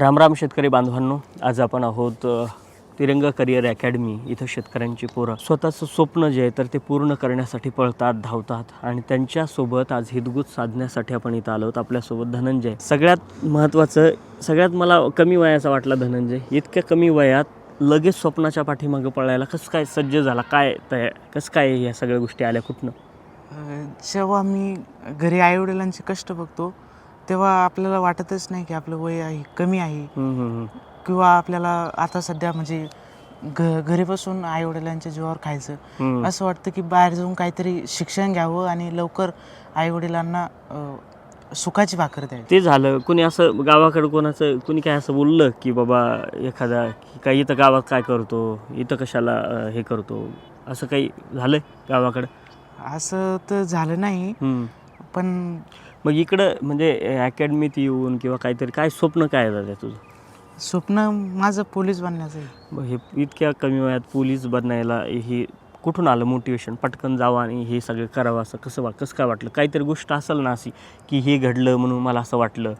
रामराम शेतकरी बांधवांनो. आज आपण आहोत तिरंगा करिअर अकॅडमी इथं शेतकऱ्यांची पोरं. स्वतःचं स्वप्न जे आहे तर ते पूर्ण करण्यासाठी पळतात धावतात आणि त्यांच्यासोबत आज हितगुज साधण्यासाठी आपण इथं आलो आहोत. आपल्यासोबत धनंजय. सगळ्यात महत्त्वाचं सगळ्यात मला कमी वयाचा वाटला धनंजय. इतक्या कमी वयात लगेच स्वप्नाच्या पाठीमागं पळायला कसं काय सज्ज झाला? काय तया कसं काय या सगळ्या गोष्टी आल्या? कुठनं? जेव्हा मी घरी आईवडिलांचे कष्ट बघतो तेव्हा आपल्याला वाटतच नाही की आपलं वय आहे कमी आहे. किंवा आपल्याला आता सध्या म्हणजे घ घरी बसून आईवडिलांच्या जीवावर खायचं. असं वाटतं की बाहेर जाऊन काहीतरी शिक्षण घ्यावं आणि लवकर आईवडिलांना अ, सुखाची भाकर द्यावी. ते झालं. कुणी असं गावाकडं कोणाचं कुणी काय असं बोललं की बाबा एखादा की काय इथं गावात काय करतो इथं कशाला हे करतो? असं काही झालं गावाकडं? असं तर झालं नाही. पण मग इकडं म्हणजे अकॅडमीत येऊन किंवा काहीतरी काय स्वप्न काय दादा तुझं? स्वप्न माझं पोलीस बनण्याचं आहे. मग हे इतक्या कमी वयात पोलीस बनायला हे कुठून आलं मोटिवेशन पटकन जावं आणि हे सगळं करावं असं कसं वा कसं काय वाटलं? काहीतरी गोष्ट असेल ना अशी की हे घडलं म्हणून मला असं वाटलं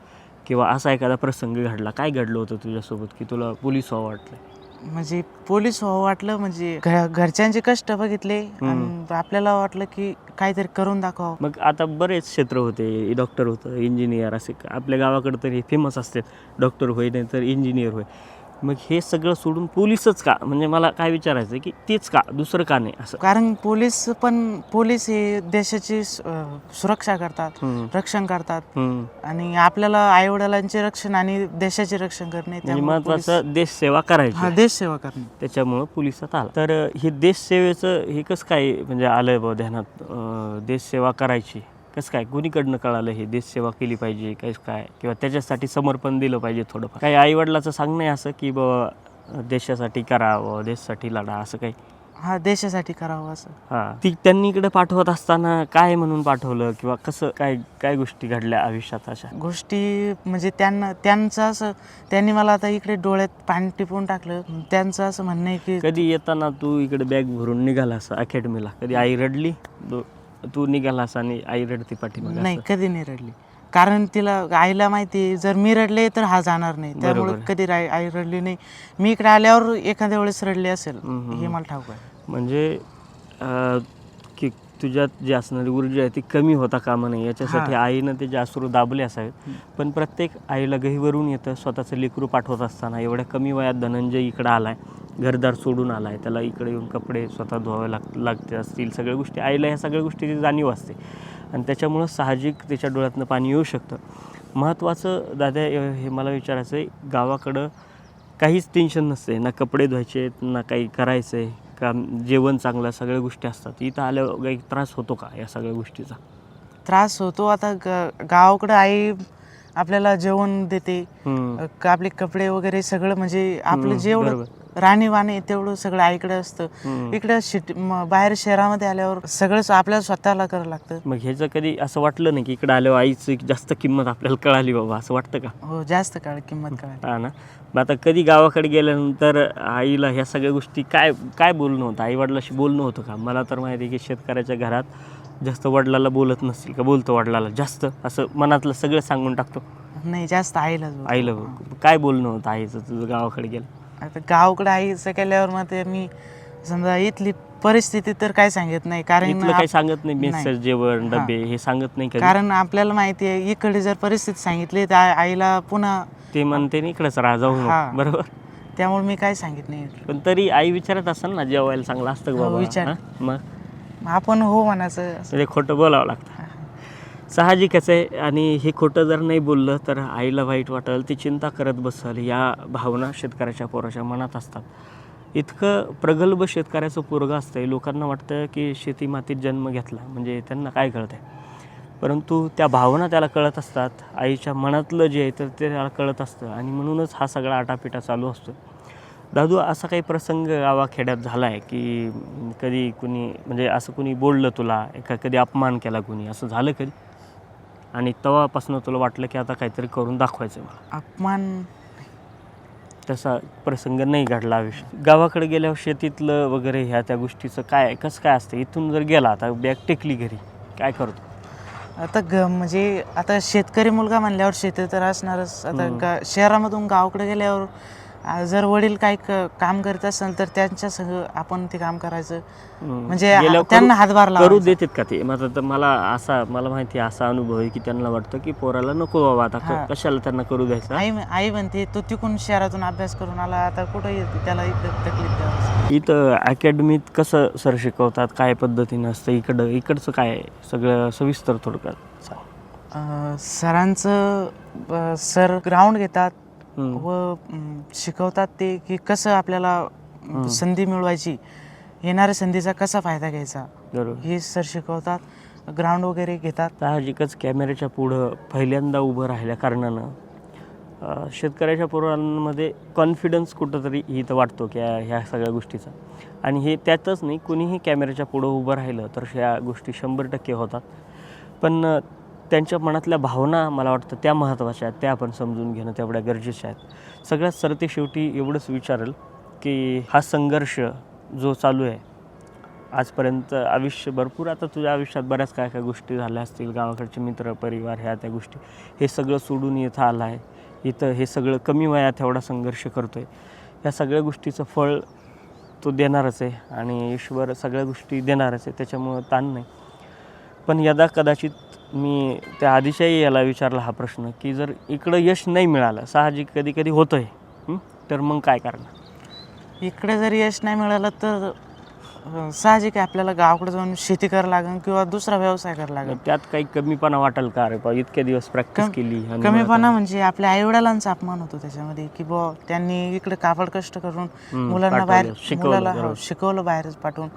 किंवा असा एखादा प्रसंग घडला. काय घडलं होतं तुझ्यासोबत की तुला पोलीस व्हावं वाटलं? म्हणजे पोलीस व्हावं वाटलं म्हणजे घ- घरच्यांचे कष्ट बघितले आणि आपल्याला वाटलं की काहीतरी करून दाखवावं. मग आता बरेच क्षेत्र होते डॉक्टर होतं इंजिनियर असे आपल्या गावाकडं तरी फेमस असते डॉक्टर होय नाही तर इंजिनियर होय. मग हे सगळं सोडून पोलीसच का? म्हणजे मला काय विचारायचं आहे की तेच का? दुसरं का नाही असं? कारण पोलीस पण पोलीस हे देशाची स- अं, सुरक्षा करतात हम्म, रक्षण करतात. हम्म. आणि आपल्याला आईवडिलांचे रक्षण आणि देशाचे रक्षण करणे म्हणजे त्यामुळे महत्वाचं देश सेवा हा करायची. देश सेवा करणे. त्याच्यामुळं पोलिसात आला. तर अं, हे देश सेवेचं हे कसं काय म्हणजे आलं बा ध्यानात? अं, देश सेवा करायची. कसं काय कुणीकडनं कळालं हे देश सेवा केली पाहिजे काय काय? किंवा त्याच्यासाठी समर्पण दिलं पाहिजे थोडंफार? काही आईवडिलाचं सांगणं आहे असं की बाबा देशासाठी करावं देशासाठी लढा असं काही? हा देशासाठी करावं असं. हां. ती त्यांनी इकडे पाठवत असताना काय म्हणून पाठवलं किंवा कसं काय काय गोष्टी घडल्या आयुष्यात अशा? गोष्टी म्हणजे त्यांना त्यांचं असं त्यांनी मला आता इकडे डोळ्यात पाणी टिपून टाकलं. त्यांचं असं म्हणणं आहे की कधी येताना तू इकडे बॅग भरून निघालास अकॅडमीला कधी आई रडली? दो- तू निघालास आणि आई रडती पाठीमागे नाही असं? कधी नाही रडली. कारण तिला आईला माहिती आहे, जर मी रडले तर हा जाणार नाही. त्यामुळे बरोबर. कधी रा- आई रडली नाही. मी इकडे आल्यावर एखाद्या वेळेस रडली असेल हम्म, हे मला ठाऊक आहे. म्हणजे अं, की तुझ्यात जी असणारी ऊर्जा आहे ती कमी होता कामा नये. याच्यासाठी हां. आईनं ते जे अश्रू दाबले असावेत. पण प्रत्येक आईला गहीवरून येतं स्वतःचं लेकरू पाठवत असताना एवढ्या कमी वयात धनंजय इकडं आलाय. घरदार सोडून आलाय. त्याला इकडे येऊन कपडे स्वतः धुवावे लाग लागते असतील. सगळ्या गोष्टी आईला ह्या सगळ्या गोष्टीची जाणीव असते. आणि त्याच्यामुळं साहजिक त्याच्या डोळ्यातनं पाणी येऊ शकतं. महत्त्वाचं दादा हे मला विचारायचं आहे गावाकडं काहीच टेन्शन नसते. ना कपडे धुवायचे आहेत, ना काही करायचं आहे का जेवण चांगलं सगळ्या गोष्टी असतात. इथं आल्यावर काही त्रास होतो का या सगळ्या गोष्टीचा? त्रास होतो. आता ग गावाकडं आई आपल्याला जेवण देते. आपले कपडे वगैरे सगळं म्हणजे आपलं हम्म, जेवढं बरोबर. राणीवाणी तेवढं सगळं आईकडे असतं. इकडं शिट बाहेर शहरामध्ये आल्यावर सगळंच आपल्याला स्वतःला करावं लागतं. मग ह्याचं कधी असं वाटलं नाही की इकडं आल्यावर आईची जास्त किंमत आपल्याला कळाली बाबा असं वाटतं का? हो जास्त काळ किंमत कळाली. हा ना? मग आता कधी गावाकडे गेल्यानंतर आईला ह्या सगळ्या गोष्टी काय काय बोलणं होतं? आई वडिलाशी बोलणं होतं का? मला तर माहिती आहे की शेतकऱ्याच्या घरात जास्त वडिलाला बोलत नसतील का? बोलतो वडिलाला जास्त. असं मनातलं सगळं सांगून टाकतो. नाही जास्त बोलतो. आईला काय बोलणं होतं आईचं तुझं गावाकडे गेलं? आता गावाकडे आईचं केल्यावर मग ते मी समजा इथली परिस्थिती तर काय सांगत नाही कारण इथलं काही आप- सांगत नाही जेवण हा. डबे हे सांगत नाही कारण आपल्याला माहिती आहे इकडे जर परिस्थिती सांगितली तर आई- आईला पुन्हा ते म्हणते ना इकडेच राहा जाऊ नको. हा. बरोबर त्यामुळे मी काय सांगित नाही पण तरी आई विचारत असेल ना जेवायला चांगलं असतं का हो, बाबा विचार. हा? मग आपण हो म्हणायचं म्हणजे खोटं बोलावं लागतं साहजिकच आहे. आणि हे खोटं जर नाही बोललं तर आईला वाईट वाटेल ती चिंता करत बसल या भावना शेतकऱ्याच्या पोराच्या मनात असतात. इतकं प्रगल्भ शेतकऱ्याचं पोरगं असतं लोकांना वाटतं की शेती मातीत जन्म घेतला म्हणजे त्यांना काय कळतंय? परंतु त्या भावना त्याला कळत असतात आईच्या मनातलं जे आहे तर ते त्याला कळत असतं. आणि म्हणूनच हा सगळा आटापिटा चालू असतो. दादू असा काही प्रसंग गावाखेड्यात झाला आहे की कधी कुणी म्हणजे असं कुणी बोललं तुला एका कधी अपमान केला कुणी असं झालं कधी? आणि तेव्हापासून तुला वाटलं की आता काहीतरी करून दाखवायचं मला. अपमान तसा प्रसंग नाही घडला आयुष्यात. गावाकडे गेल्यावर शेतीतलं वगैरे ह्या त्या गोष्टीचं काय कसं काय असतं? इथून जर गेला आता बॅग टेकली घरी काय करतो? आता ग म्हणजे आता शेतकरी मुलगा म्हणल्यावर शेती तर असणारच. आता गा शहरामधून गावाकडे गेल्यावर जर वडील काही काम करीत असेल तर त्यांच्या सह आपण ते काम करायचं. म्हणजे त्यांना हातभार करू. देतात का ते तर मला असा मला माहिती असा अनुभव आहे की त्यांना वाटतं की पोराला नको बाबा आता कशाला त्यांना करू द्यायचं आई आई म्हणते तो तिकून शहरातून अभ्यास करून आला आता कुठं येते त्याला इकडं तकलीफ द्यावं इथं अकॅडमीत कसं सर शिकवतात काय पद्धतीनं असतं इकडं इकडचं काय? सगळं सविस्तर थोडक्यात सरांचं सर ग्राउंड घेतात. व अं, शिकवतात ते की कसं आपल्याला संधी मिळवायची येणाऱ्या संधीचा कसा फायदा घ्यायचा? बरोबर. हे सर शिकवतात ग्राउंड वगैरे घेतात. साहजिकच कॅमेऱ्याच्या पुढं पहिल्यांदा उभं राहिल्या कारणानं अं, शेतकऱ्याच्या पोरांमध्ये कॉन्फिडन्स कुठंतरी इथं वाटतो की ह्या ह्या सगळ्या गोष्टीचा. आणि हे त्यातच नाही कुणीही कॅमेऱ्याच्या पुढं उभं राहिलं तर ह्या गोष्टी शंभर टक्के होतात. पण अं, त्यांच्या मनातल्या भावना मला वाटतं त्या महत्त्वाच्या आहेत त्या आपण समजून घेणं तेवढ्या गरजेच्या आहेत. सगळ्यात सरते शेवटी एवढंच विचारेल की हा संघर्ष जो चालू आहे आजपर्यंत आयुष्य भरपूर आता तुझ्या आयुष्यात बऱ्याच काय काय गोष्टी झाल्या असतील गावाकडचे मित्र परिवार ह्या त्या गोष्टी हे सगळं सोडून इथं आला आहे इथं हे सगळं कमी वयात एवढा संघर्ष करतो आहे ह्या सगळ्या गोष्टीचं फळ तो देणारच आहे आणि ईश्वर सगळ्या गोष्टी देणारच आहे त्याच्यामुळं ताण नाही. पण यदा कदाचित मी त्या आधीच्याही याला विचारला हा प्रश्न की जर इकडं यश नाही मिळालं साहजिक कधी कधी होतं आहे तर मग काय करणार? इकडे जर यश नाही मिळालं तर साहजिक आहे आपल्याला गावाकडे जाऊन शेती करावं लागेल किंवा दुसरा व्यवसाय करावा लागेल. त्यात काही कमीपणा वाटेल का बा? इतके दिवस प्रॅक्टिस केली कमीपणा म्हणजे आपल्या आईवडिलांचा अपमान होतो त्याच्यामध्ये की बुवा त्यांनी इकडे कापड कष्ट करून मुलांना बाहेर हो. शिकवलं बाहेरच पाठवून.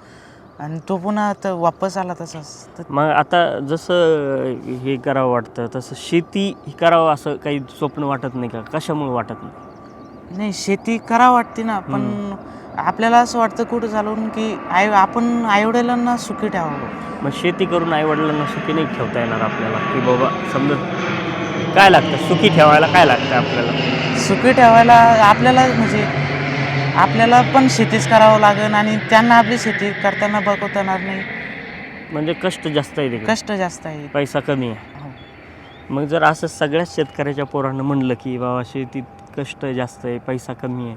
आणि तो पुन्हा आता वापस आला तसाच. तर मग आता जसं हे करावं वाटतं तसं शेती ही करावं असं काही स्वप्न वाटत नाही का? कशामुळे वाटत नाही? नाही शेती करा वाटते ना पण आपल्याला असं वाटतं कुठं चालून की आई आपण आईवडिलांना सुखी ठेवावं. मग शेती करून आई वडिलांना सुखी नाही ठेवता येणार आपल्याला? की बाबा समजा काय लागतं? सुखी ठेवायला काय लागतं आपल्याला? सुखी ठेवायला आपल्याला म्हणजे आपल्याला पण शेतीच करावं लागेल आणि त्यांना आपली शेती करताना बघवता येणार नाही. म्हणजे कष्ट जास्त आहे तिकडे. कष्ट जास्त आहे. पैसा कमी आहे. हो. मग जर असं सगळ्याच शेतकऱ्याच्या पोरानं म्हणलं की बाबा शेतीत कष्ट जास्त आहे पैसा कमी आहे.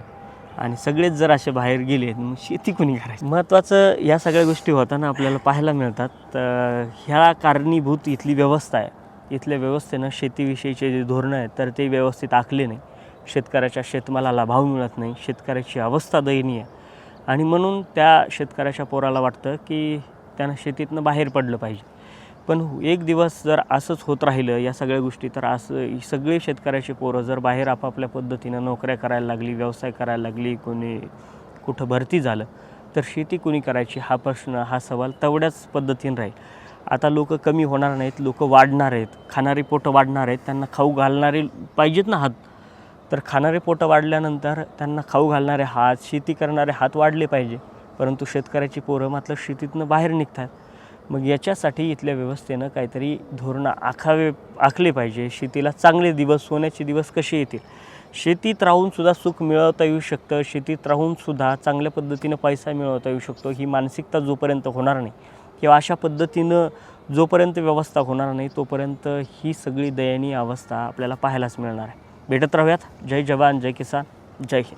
आणि सगळेच जर असे बाहेर गेले मग शेती कुणी करायची? महत्त्वाचं या सगळ्या गोष्टी होताना आपल्याला पाहायला मिळतात. तर ह्या कारणीभूत इथली व्यवस्था आहे. इथल्या व्यवस्थेनं शेतीविषयीचे जे धोरणं आहेत तर ते व्यवस्थित आखले नाही. शेतकऱ्याच्या शेतमालाला भाव मिळत नाही शेतकऱ्याची अवस्था दयनीय. आणि म्हणून त्या शेतकऱ्याच्या पोराला वाटतं की त्यानं शेतीतनं बाहेर पडलं पाहिजे. पण एक दिवस जर असंच होत राहिलं या सगळ्या गोष्टी तर असं सगळे शेतकऱ्याची पोरं जर बाहेर आपापल्या पद्धतीनं नोकऱ्या करायला लागली व्यवसाय करायला लागली कोणी कुठं भरती झालं तर शेती कोणी करायची हा प्रश्न हा सवाल तेवढ्याच पद्धतीनं राहील. आता लोक कमी होणार नाहीत लोक वाढणार आहेत खाणारी पोटं वाढणार आहेत त्यांना खाऊ घालणारे पाहिजेत ना हात. तर खाणारे पोटं वाढल्यानंतर त्यांना खाऊ घालणारे हात शेती करणारे हात वाढले पाहिजे. परंतु शेतकऱ्याची पोरं मात्र शेतीतनं बाहेर निघतात. मग याच्यासाठी इथल्या व्यवस्थेनं काहीतरी धोरणं आखावे आखले पाहिजे. शेतीला चांगले दिवस सोन्याचे दिवस कसे येतील? शेतीत राहूनसुद्धा सुख मिळवता येऊ शकतं. शेतीत राहूनसुद्धा चांगल्या पद्धतीनं पैसा मिळवता येऊ शकतो. ही मानसिकता जोपर्यंत होणार नाही किंवा अशा पद्धतीनं जोपर्यंत व्यवस्था होणार नाही तोपर्यंत ही सगळी दयनीय अवस्था आपल्याला पाहायलाच मिळणार आहे. भेटत राहूयात. जय जवान जय किसान जय हिंद.